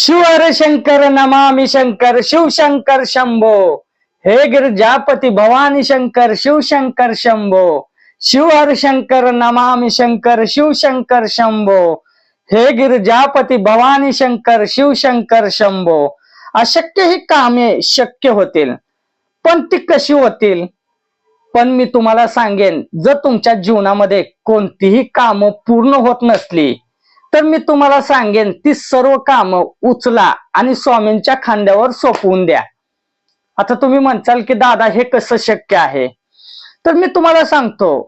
शिवर शंकर नमामि शंकर शिवशंकर शंभो हे गिरजापती भवानी शंकर शिवशंकर शंभो शिवहर शंकर नमामि शंकर शिवशंकर शंभो हे गिरजापती भवानी शंकर शिवशंकर शंभो अशक्य ही कामे शक्य होतील पण ती कशी होतील पण मी तुम्हाला सांगेन जर तुमच्या जीवनामध्ये कोणतीही कामं पूर्ण होत नसली तर मी तुम्हाला सांगेन ती सर्व कामं उचला आणि स्वामींच्या खांद्यावर सोपवून द्या. आता तुम्ही म्हणचाल की दादा हे कसं शक्य आहे? तर मी तुम्हाला सांगतो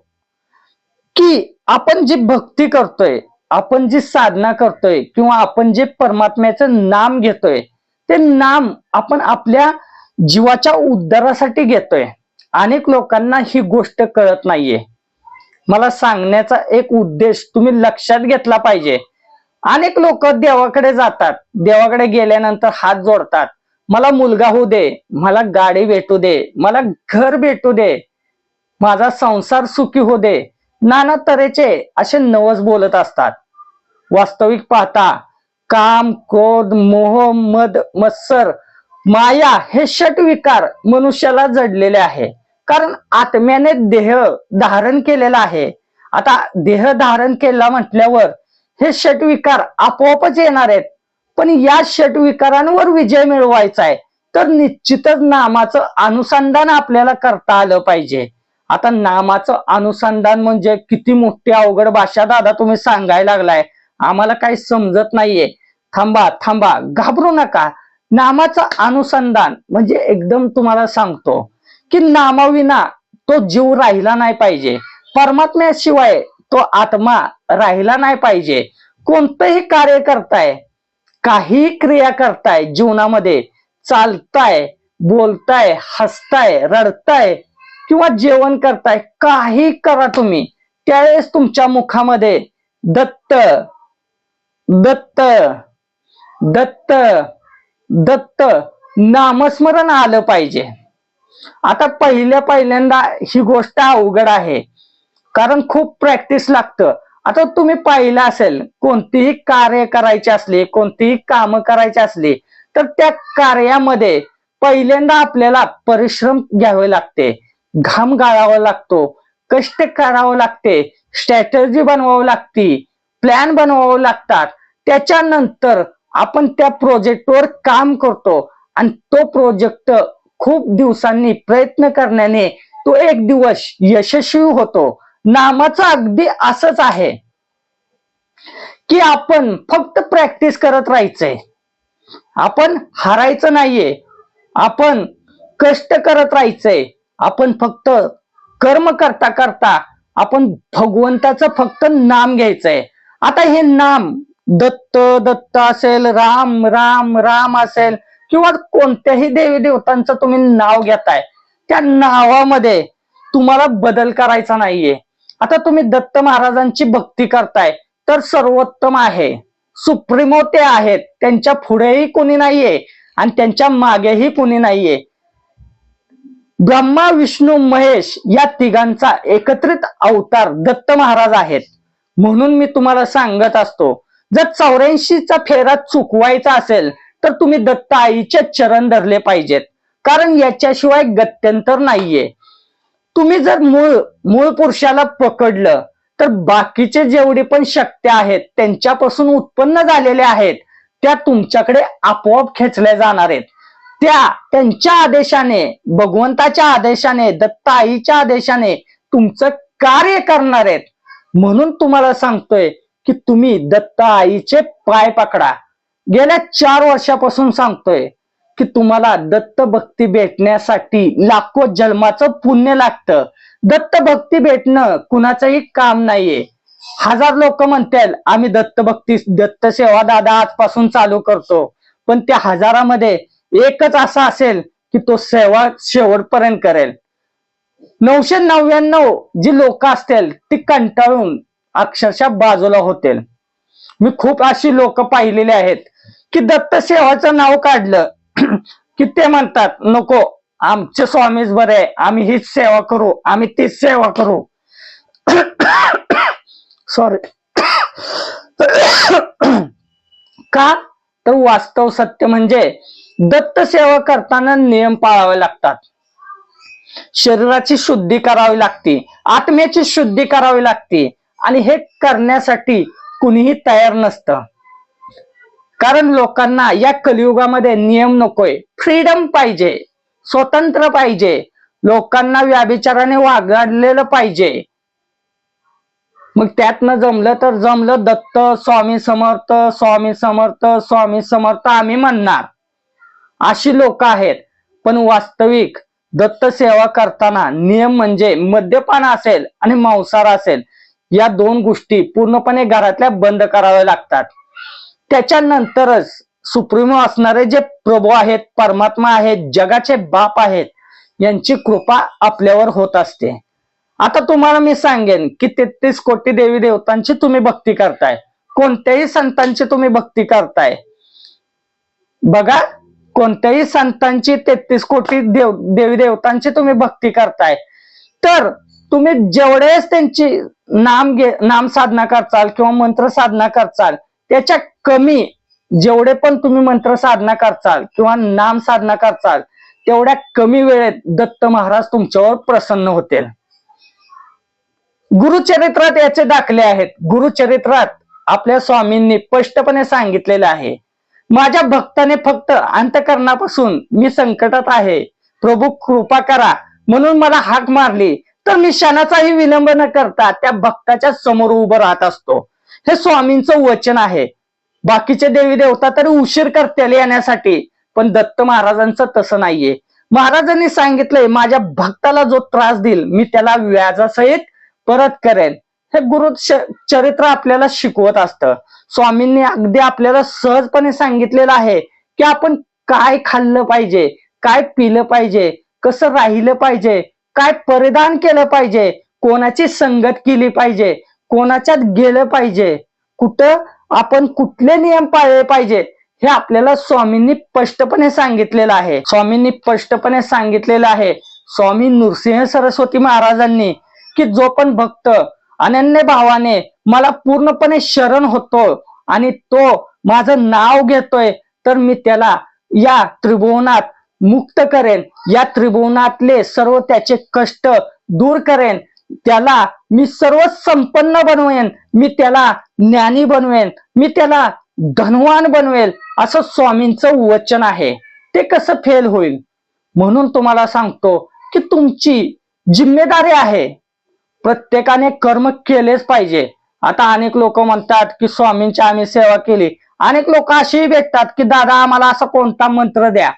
की आपण जी भक्ती करतोय आपण जी साधना करतोय किंवा आपण जे परमात्म्याचं नाम घेतोय ते नाम आपण आपल्या जीवाच्या उद्धारासाठी घेतोय. अनेक लोकांना ही गोष्ट कळत नाहीये. मला सांगण्याचा एक उद्देश तुम्ही लक्षात घेतला पाहिजे. अनेक लोक देवाकडे जातात. देवाकडे गेल्यानंतर हात जोडतात. मला मुलगा होऊ दे मला गाडी भेटू दे मला घर भेटू दे माझा संसार सुखी होऊ दे. नाना तऱ्हेचे असे नवस बोलत असतात. वास्तविक पाहता काम क्रोध मोह मद मत्सर माया हे षटविकार मनुष्याला जडलेले आहे. कारण आत्म्याने देह धारण केलेला आहे. आता देह धारण केला म्हटल्यावर हे षट विकार आपोआपच येणार आहेत. पण या षट विकारांवर विजय मिळवायचा आहे. तर निश्चितच नामाचं अनुसंधान आपल्याला करता आलं पाहिजे. आता नामाचं अनुसंधान म्हणजे किती मोठी अवघड भाषा दादा तुम्ही सांगायला लागलाय. आम्हाला काही समजत नाहीये. थांबा थांबा घाबरू नका. नामाचं अनुसंधान म्हणजे एकदम तुम्हाला सांगतो की नामाविना तो जीव राहिला नाही पाहिजे. परमात्म्याशिवाय तो आत्मा राहिला नाही पाहिजे. कोणतंही कार्य करताय काही क्रिया करताय जीवनामध्ये चालताय बोलताय हसताय रडताय किंवा जेवण करताय काही करा तुम्ही. त्यावेळेस तुमच्या मुखामध्ये दत्त दत्त दत्त दत्त नामस्मरण आलं पाहिजे. आता पहिल्या पहिल्यांदा ही गोष्ट अवघड आहे. कारण खूप प्रॅक्टिस लागतं. आता तुम्ही पाहिलं असेल कोणतीही कार्य करायची असली कोणतीही कामं करायची असली तर त्या कार्यामध्ये पहिल्यांदा आपल्याला परिश्रम घ्यावे लागते. घाम गाळावा लागतो कष्ट करावं लागते स्ट्रॅटर्जी बनवावं लागती प्लॅन बनवावं लागतात. त्याच्यानंतर आपण त्या प्रोजेक्टवर काम करतो आणि तो प्रोजेक्ट खूप दिवसांनी प्रयत्न करण्याने तो एक दिवस यशस्वी होतो. नामाचं अगदी असंच आहे. की आपण फक्त प्रॅक्टिस करत राहायचंय. आपण हारायचं नाहीये. आपण कष्ट करत राहायचंय. आपण फक्त कर्म करता करता आपण भगवंताचं फक्त नाम घ्यायचंय. आता हे नाम दत्त दत्त असेल राम राम राम असेल किंवा कोणत्याही देवी देवतांचं तुम्ही नाव घेताय. त्या नावामध्ये तुम्हाला बदल करायचा नाहीये. आता तुम्ही दत्त महाराजांची भक्ती करताय तर सर्वोत्तम आहे. सुप्रीमो ते आहेत. त्यांच्या पुढेही कोणी नाहीये आणि त्यांच्या मागेही कोणी नाहीये. ब्रह्मा विष्णू महेश या तिघांचा एकत्रित अवतार दत्त महाराज आहेत. म्हणून मी तुम्हाला सांगत असतो जर चौऱ्याऐंशीचा फेरा चुकवायचा असेल तर तुम्ही दत्त आईचे चरण धरले पाहिजेत. कारण याच्याशिवाय गत्यंतर नाहीये. तुम्ही जर मूळ मूळ पुरुषाला पकडलं तर बाकीचे जेवढे पण शक्त्या आहेत त्यांच्यापासून उत्पन्न झालेले आहेत त्या तुमच्याकडे आपोआप खेचल्या जाणार आहेत. त्या त्यांच्या आदेशाने भगवंताच्या आदेशाने दत्त आईच्या आदेशाने तुमचं कार्य करणार आहेत. म्हणून तुम्हाला सांगतोय की तुम्ही दत्त आईचे पाय पकडा. गेल्या चार वर्षापासून सांगतोय. की तुम्हाला दत्त भक्ती भेटण्यासाठी लाखो जन्माचं पुण्य लागतं. दत्त भक्ती भेटणं कुणाचंही काम नाहीये. हजार लोक म्हणतील आम्ही दत्त भक्ती दत्त सेवा दादा आजपासून चालू करतो. पण त्या हजारामध्ये एकच असा असेल की तो सेवा शेवटपर्यंत करेल. नऊशे नव्याण्णव जी लोक असतील ती कंटाळून अक्षरशः बाजूला होतील. मी खूप अशी लोक पाहिलेली आहेत की दत्त सेवाचं नाव काढलं की ते म्हणतात नको आमचे स्वामीच बरे आहे आम्ही हीच सेवा करू आम्ही तीच सेवा करू. सॉरी का? तर वास्तव सत्य म्हणजे दत्त सेवा करताना नियम पाळावे लागतात. शरीराची शुद्धी करावी लागते आत्म्याची शुद्धी करावी लागते आणि हे करण्यासाठी कुणीही तयार नसतं. कारण लोकांना या कलियुगामध्ये नियम नकोय. फ्रीडम पाहिजे. स्वतंत्र पाहिजे. लोकांना व्याभिचाराने वागडलेलं पाहिजे. मग त्यातनं जमलं तर जमलं. दत्त स्वामी समर्थ स्वामी समर्थ स्वामी समर्थ आम्ही म्हणणार. अशी लोक आहेत. पण वास्तविक दत्त सेवा करताना नियम म्हणजे मद्यपान असेल आणि मांसाहार असेल. या दोन गोष्टी पूर्णपणे घरातल्या बंद कराव्या लागतात. त्याच्यानंतरच सुप्रीमो असणारे जे प्रभू आहेत परमात्मा आहेत जगाचे बाप आहेत यांची कृपा आपल्यावर होत असते. आता तुम्हाला मी सांगेन की तेहतीस कोटी देवी देवतांची तुम्ही भक्ती करताय. कोणत्याही संतांची तुम्ही भक्ती करताय. बघा कोणत्याही संतांची तेहतीस कोटी देव देवी देवतांची तुम्ही भक्ती करताय. तर तुम्ही जेवढेच त्यांची नाम घे नाम साधना करचाल किंवा मंत्र साधना करचाल त्याच्या कमी जेवढे पण तुम्ही मंत्र साधना करचाल किंवा नाम साधना करचाल तेवढ्या कमी वेळेत दत्त महाराज तुमच्यावर प्रसन्न होतील. गुरुचरित्रात याचे दाखले आहेत. गुरुचरित्रात आपल्या स्वामींनी स्पष्टपणे सांगितलेले आहे. माझ्या भक्ताने फक्त अंतकरणापासून मी संकटात आहे. प्रभू कृपा करा. म्हणून मला हाक मारली. तर मी क्षणाचाही विलंब न करता त्या भक्ताच्या समोर उभं राहत असतो. हे स्वामींचं वचन आहे. बाकीचे देवी देवता तरी उशीर करतील येण्यासाठी पण दत्त महाराजांचं तसं नाहीये. महाराजांनी सांगितलंय माझ्या भक्ताला जो त्रास देईल मी त्याला व्याजासहित परत करेन. हे गुरु चरित्र आपल्याला शिकवत असतं. स्वामींनी अगदी आपल्याला सहजपणे सांगितलेलं आहे की आपण काय खाल्लं पाहिजे काय पिलं पाहिजे कसं राहिलं पाहिजे काय परिधान केलं पाहिजे कोणाची संगत केली पाहिजे कोणाच्यात गेलं पाहिजे कुठं आपण कुठले नियम पाळले पाहिजेत हे आपल्याला स्वामींनी स्पष्टपणे सांगितलेलं आहे. स्वामींनी स्पष्टपणे सांगितलेलं आहे स्वामी नृसिंह सरस्वती महाराजांनी की जो पण भक्त अनन्य भावाने मला पूर्णपणे शरण होतो आणि तो माझं नाव घेतोय तर मी त्याला या त्रिभुवनात मुक्त करेन. या त्रिभुवनातले सर्व त्याचे कष्ट दूर करेन. त्याला मी सर्व संपन्न बनवेन. मी त्याला ज्ञानी बनवेन. मी त्याला धनवान बनवेल असं स्वामींचं वचन आहे. ते कसं फेल होईल? म्हणून तुम्हाला सांगतो की तुमची जिम्मेदारी आहे. प्रत्येकाने कर्म केलेच पाहिजे. आता अनेक लोक म्हणतात की स्वामींची आम्ही सेवा केली. अनेक लोक असेही भेटतात की दादा आम्हाला असा कोणता मंत्र द्या?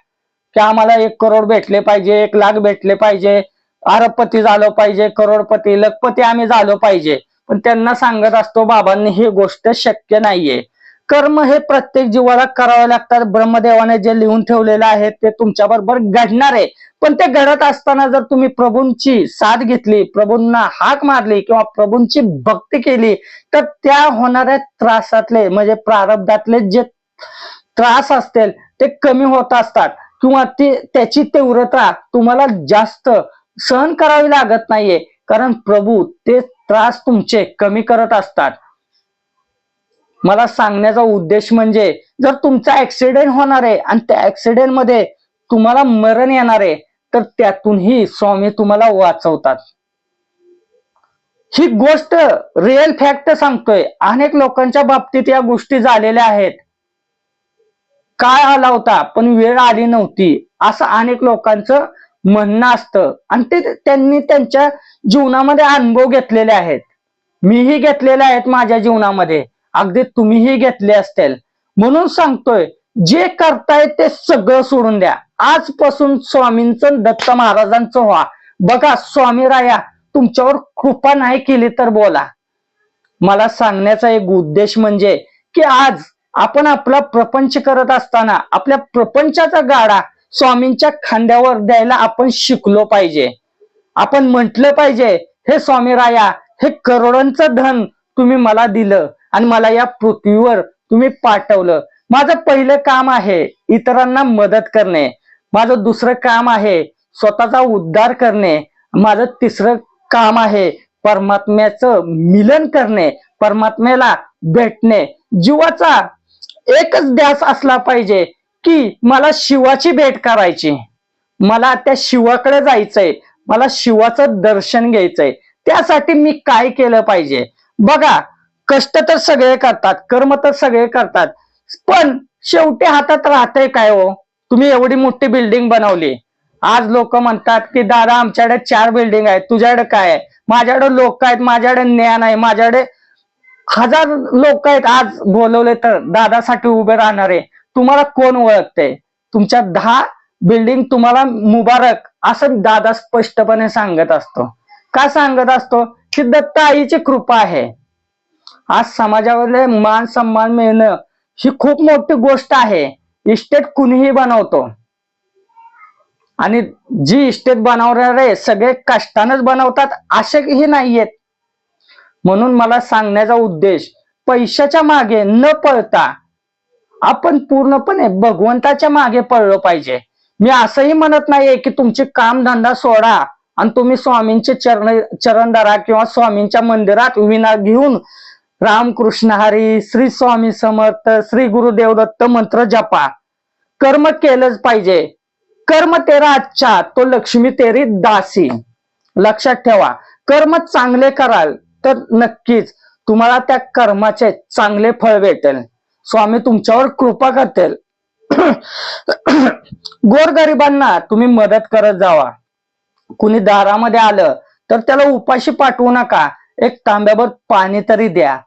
की आम्हाला एक करोड भेटले पाहिजे एक लाख भेटले पाहिजे अरबपती झालो पाहिजे करोडपती लखपती आम्ही झालो पाहिजे. पण त्यांना सांगत असतो बाबांनी ही गोष्ट शक्य नाहीये. कर्म हे प्रत्येक जीवाला करावे लागतात. ब्रह्मदेवाने जे लिहून ठेवलेलं आहे ते तुमच्या बरोबर घडणार आहे. पण ते घडत असताना जर तुम्ही प्रभूंची साथ घेतली प्रभूंना हाक मारली किंवा प्रभूंची भक्ती केली तर त्या होणाऱ्या त्रासातले म्हणजे प्रारब्धातले जे त्रास असतील ते कमी होत असतात. किंवा ती त्याची तीव्रता तुम्हाला जास्त सहन करावी लागत नाहीये. कारण प्रभू ते त्रास तुमचे कमी करत असतात. मला सांगण्याचा उद्देश म्हणजे जर तुमचा ऍक्सिडेंट होणार आहे आणि त्या ऍक्सिडेंटमध्ये तुम्हाला मरण येणार आहे तर त्यातूनही स्वामी तुम्हाला वाचवतात. ही गोष्ट रिअल फॅक्ट सांगतोय. अनेक लोकांच्या बाबतीत या गोष्टी झालेल्या आहेत. काय आला होता? पण वेळ आली नव्हती. असं अनेक लोकांचं म्हणणं असतं. आणि ते त्यांनी त्यांच्या जीवनामध्ये अनुभव घेतलेले आहेत. मीही घेतलेले आहेत माझ्या जीवनामध्ये. अगदी तुम्हीही घेतले असतील. म्हणून सांगतोय जे करताय ते सगळं सोडून द्या. आजपासून स्वामींचं दत्त महाराजांचं व्हा. बघा स्वामी राया तुमच्यावर कृपा नाही केली तर बोला. मला सांगण्याचा एक उद्देश म्हणजे की आज आपण आपला प्रपंच करत असताना आपल्या प्रपंचाचा गाडा स्वामींच्या खांद्यावर द्यायला आपण शिकलो पाहिजे. आपण म्हटलं पाहिजे हे स्वामी राया हे करोडांचं धन तुम्ही मला दिलं आणि मला या पृथ्वीवर तुम्ही पाठवलं. माझं पहिलं काम आहे इतरांना मदत करणे. माझं दुसरं काम आहे स्वतःचा उद्धार करणे. माझं तिसरं काम आहे परमात्म्याचं मिलन करणे परमात्म्याला भेटणे. जीवाचा एकच ध्यास असला पाहिजे की मला शिवाची भेट करायची. मला त्या शिवाकडे जायचंय. मला शिवाचं दर्शन घ्यायचंय. त्यासाठी मी काय केलं पाहिजे? बघा कष्ट तर सगळे करतात कर्म तर सगळे करतात. पण शेवटी हातात राहतंय काय हो? तुम्ही एवढी मोठी बिल्डिंग बनवली. आज लोक म्हणतात की दादा आमच्याकडे चार बिल्डिंग आहेत. तुझ्याकडे काय आहे? माझ्याकडे लोक आहेत माझ्याकडे ज्ञान आहे माझ्याकडे हजार लोक आहेत. आज बोलवले तर दादासाठी उभे राहणारे. तुम्हाला कोण ओळखते तुमच्या दहा बिल्डिंग तुम्हाला मुबारक असं दादा स्पष्टपणे सांगत असतो. का सांगत असतो? की दत्त आईची कृपा आहे. आज समाजामध्ये मान सन्मान मिळणं ही खूप मोठी गोष्ट आहे. इस्टेट कुणीही बनवतो. आणि जी इस्टेट बनवणारे सगळे कष्टानच बनवतात असेही नाहीयेत. म्हणून मला सांगण्याचा उद्देश पैशाच्या मागे न पळता आपण पूर्णपणे भगवंताच्या मागे पळलो पाहिजे. मी असंही म्हणत नाहीये की तुमचे कामधंदा सोडा आणि तुम्ही स्वामींचे चरण चरण किंवा स्वामींच्या मंदिरात विना घेऊन रामकृष्ण हरी श्री स्वामी समर्थ श्री गुरुदेव दत्त मंत्र जपा. कर्म केलंच पाहिजे. कर्म तेरा अच्छा तो लक्ष्मी तेरी दासी. लक्षात ठेवा कर्म चांगले कराल तर नक्कीच तुम्हाला त्या कर्माचे चांगले फळ भेटेल. स्वामी तुमच्यावर कृपा करतील. गोरगरिबांना तुम्ही मदत करत जावा. कुणी दारामध्ये आलं तर त्याला उपाशी पाठवू नका. एक तांब्यावर पाणी तरी द्या.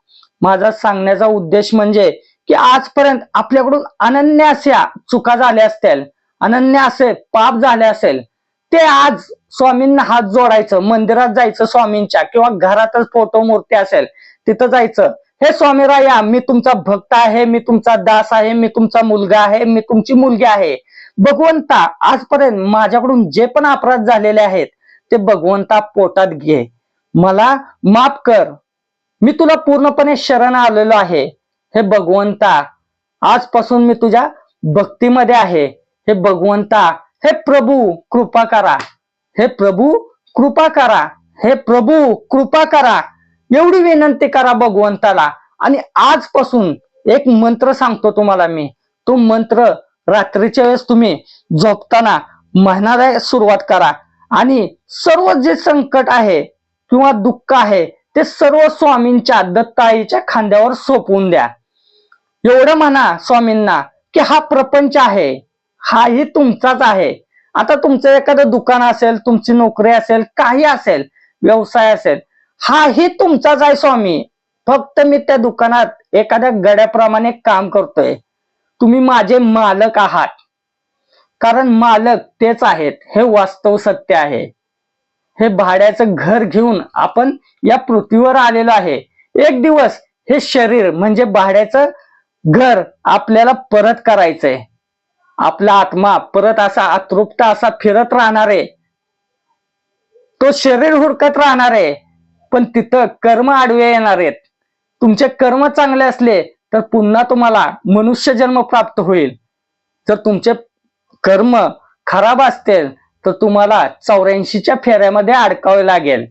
माझा सांगण्याचा उद्देश म्हणजे की आजपर्यंत आपल्याकडून अनन्य अशा चुका झाल्या असतील. अनन्य असे पाप झाले असेल. ते आज स्वामींना हात जोडायचं मंदिरात जायचं स्वामींच्या किंवा घरातच फोटो मूर्ती असेल तिथं जायचं. हे स्वामीराया मी तुमचा भक्त आहे मी तुमचा दास आहे मी तुमचा मुलगा आहे मी तुमची मुलगी आहे. भगवंता आजपर्यंत माझ्याकडून जे पण अपराध झालेले आहेत ते भगवंता पोटात घे. मला माफ कर. मी तुला पूर्णपणे शरण आलेलो आहे. हे भगवंता आजपासून मी तुझ्या भक्तीमध्ये आहे. हे भगवंता हे प्रभू कृपा करा. हे प्रभू कृपा करा. हे प्रभू कृपा करा. एवढी विनंती करा भगवंताला. आणि आजपासून एक मंत्र सांगतो तुम्हाला मी. तो मंत्र रात्रीच्या वेळेस तुम्ही झोपताना म्हणायला सुरुवात करा. आणि सर्व जे संकट आहे किंवा दुःख आहे ते सर्व स्वामींच्या दत्ताईच्या खांद्यावर सोपवून द्या. एवढं म्हणा स्वामींना की हा प्रपंच आहे. हाही तुमचाच आहे. आता तुमचं एखादं दुकान असेल तुमची नोकरी असेल काही असेल व्यवसाय असेल हाही तुमचाच आहे स्वामी. फक्त मी त्या दुकानात एखाद्या गड्याप्रमाणे काम करतोय. तुम्ही माझे मालक आहात. कारण मालक तेच आहेत. हे वास्तव सत्य आहे. हे भाड्याचं घर घेऊन आपण या पृथ्वीवर आलेलो आहे. एक दिवस हे शरीर म्हणजे भाड्याचं घर आपल्याला परत करायचंय. आपला आत्मा परत असा अतृप्त असा फिरत राहणार. आहे तो शरीर हुडकत राहणार. आहे पण तिथं कर्म आडवे येणार आहेत. तुमचे कर्म चांगले असले तर पुन्हा तुम्हाला मनुष्य जन्म प्राप्त होईल. जर तुमचे कर्म खराब असतील तर तुम्हाला चौऱ्याऐंशीच्या फेऱ्यामध्ये अडकावे लागेल.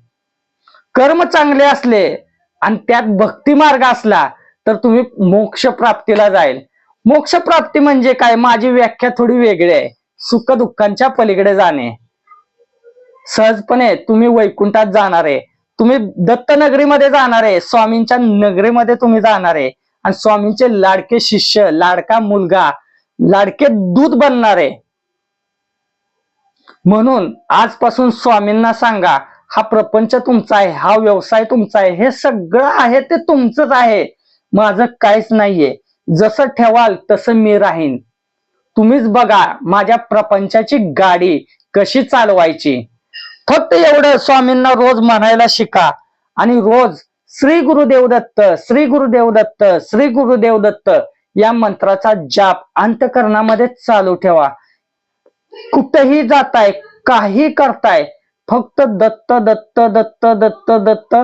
कर्म चांगले असले आणि त्यात भक्ती मार्ग असला तर तुम्ही मोक्ष प्राप्तीला जाईल. मोक्ष प्राप्ती म्हणजे काय? माझी व्याख्या थोडी वेगळी आहे. सुख दुःखांच्या पलीकडे जाणे. सहजपणे तुम्ही वैकुंठात जाणार आहे. तुम्ही दत्तनगरीमध्ये जाणार आहे स्वामींच्या नगरीमध्ये तुम्ही जाणार आहे. आणि स्वामींचे लाडके शिष्य लाडका मुलगा लाडके दूध बनणार आहे. म्हणून आजपासून स्वामींना सांगा हा प्रपंच तुमचा आहे हा व्यवसाय तुमचा आहे हे सगळं आहे ते तुमचंच आहे. माझं काहीच नाहीये. जसं ठेवाल तसं मी राहीन. तुम्हीच बघा माझ्या प्रपंचाची गाडी कशी चालवायची. फक्त एवढं स्वामींना रोज म्हणायला शिका. आणि रोज श्री गुरुदेव दत्त श्री गुरुदेव दत्त श्री गुरुदेव दत्त या मंत्राचा जाप अंतकरणामध्ये चालू ठेवा. कुठेही जाताय काही करताय फक्त दत्त दत्त दत्त दत्त दत्त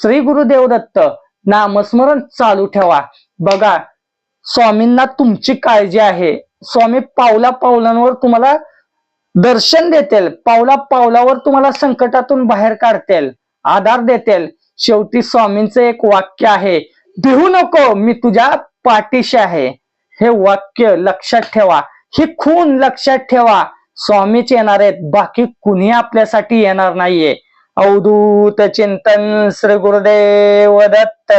श्री गुरुदेव दत्त नामस्मरण चालू ठेवा. बघा स्वामींना तुमची काळजी आहे. स्वामी पावला पावलांवर तुम्हाला दर्शन देतील. पावला पावलावर तुम्हाला संकटातून बाहेर काढतील. आधार देतील. शेवटी स्वामींचं एक वाक्य आहे देऊ नको मी तुझ्या पाठीशी आहे. हे वाक्य लक्षात ठेवा. ही खून लक्षात ठेवा. स्वामीच येणार आहेत. बाकी कुणी आपल्यासाठी येणार नाहीये. अवधूत चिंतन श्री गुरुदेव दत्त.